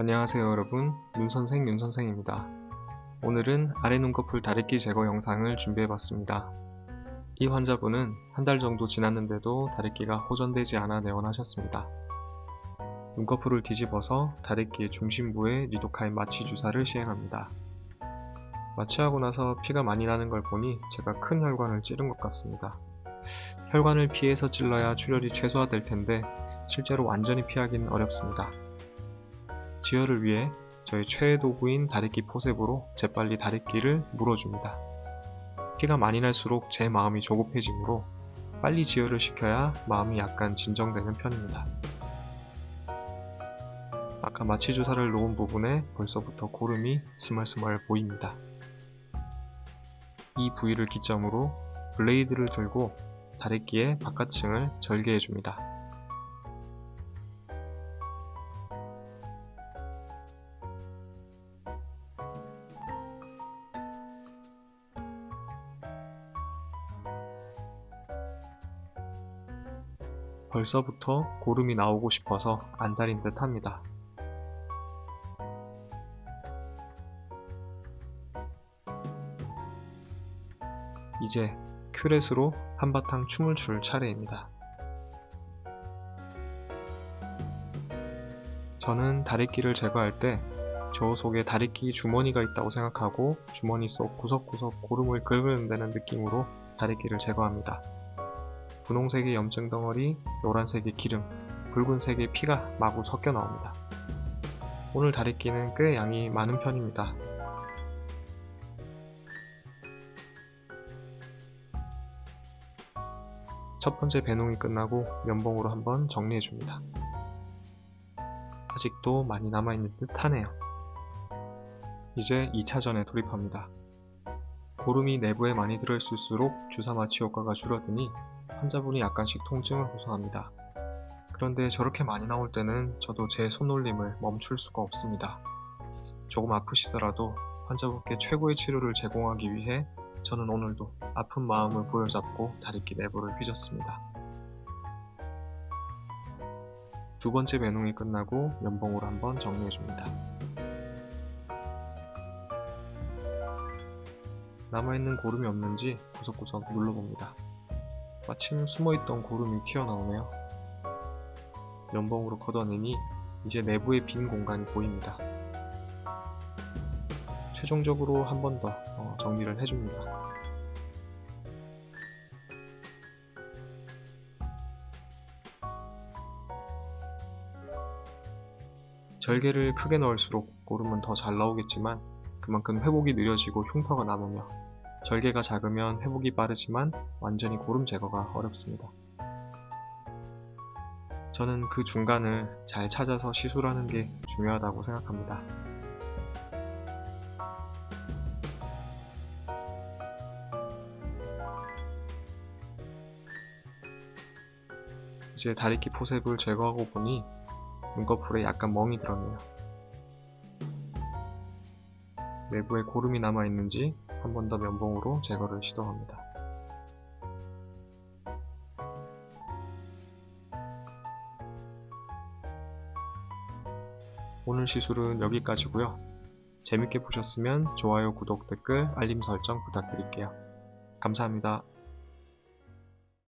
안녕하세요 여러분. 윤선생 윤선생입니다. 오늘은 아래 눈꺼풀 다래끼 제거 영상을 준비해봤습니다. 이 환자분은 한 달 정도 지났는데도 다래끼가 호전되지 않아 내원하셨습니다. 눈꺼풀을 뒤집어서 다래끼의 중심부에 리도카인 마취 주사를 시행합니다. 마취하고 나서 피가 많이 나는 걸 보니 제가 큰 혈관을 찌른 것 같습니다. 혈관을 피해서 찔러야 출혈이 최소화될 텐데 실제로 완전히 피하기는 어렵습니다 지혈을 위해 저희 최애 도구인 다래끼 포셉으로 재빨리 다래끼를 물어줍니다. 피가 많이 날수록 제 마음이 조급해지므로 빨리 지혈을 시켜야 마음이 약간 진정되는 편입니다. 아까 마취 주사를 놓은 부분에 벌써부터 고름이 스멀스멀 보입니다. 이 부위를 기점으로 블레이드를 들고 다래끼의 바깥층을 절개해 줍니다. 벌써부터 고름이 나오고 싶어서 안달인 듯 합니다. 이제 큐렛으로 한바탕 춤을 출 차례입니다. 저는 다래끼를 제거할 때 저 속에 다래끼 주머니가 있다고 생각하고 주머니 속 구석구석 고름을 긁어낸다는 느낌으로 다래끼를 제거합니다. 분홍색의 염증 덩어리, 노란색의 기름, 붉은색의 피가 마구 섞여 나옵니다. 오늘 다래끼는 꽤 양이 많은 편입니다. 첫 번째 배농이 끝나고 면봉으로 한번 정리해 줍니다. 아직도 많이 남아있는 듯 하네요. 이제 2차전에 돌입합니다. 고름이 내부에 많이 들어있을수록 주사 마취 효과가 줄어드니 환자분이 약간씩 통증을 호소합니다. 그런데 저렇게 많이 나올 때는 저도 제 손놀림을 멈출 수가 없습니다. 조금 아프시더라도 환자분께 최고의 치료를 제공하기 위해 저는 오늘도 아픈 마음을 부여잡고 다리끼 내부를 휘졌습니다. 두 번째 배농이 끝나고 면봉으로 한번 정리해줍니다. 남아있는 고름이 없는지 구석구석 눌러봅니다. 마침 숨어있던 고름이 튀어나오네요. 면봉으로 걷어내니 이제 내부의 빈 공간이 보입니다. 최종적으로 한 번 더 정리를 해줍니다. 절개를 크게 넣을수록 고름은 더 잘 나오겠지만 그만큼 회복이 느려지고 흉터가 남으며 절개가 작으면 회복이 빠르지만 완전히 고름 제거가 어렵습니다. 저는 그 중간을 잘 찾아서 시술하는 게 중요하다고 생각합니다. 이제 다리끼 포셉을 제거하고 보니 눈꺼풀에 약간 멍이 들었네요. 내부에 고름이 남아있는지 한 번 더 면봉으로 제거를 시도합니다. 오늘 시술은 여기까지고요. 재밌게 보셨으면 좋아요, 구독, 댓글, 알림 설정 부탁드릴게요. 감사합니다.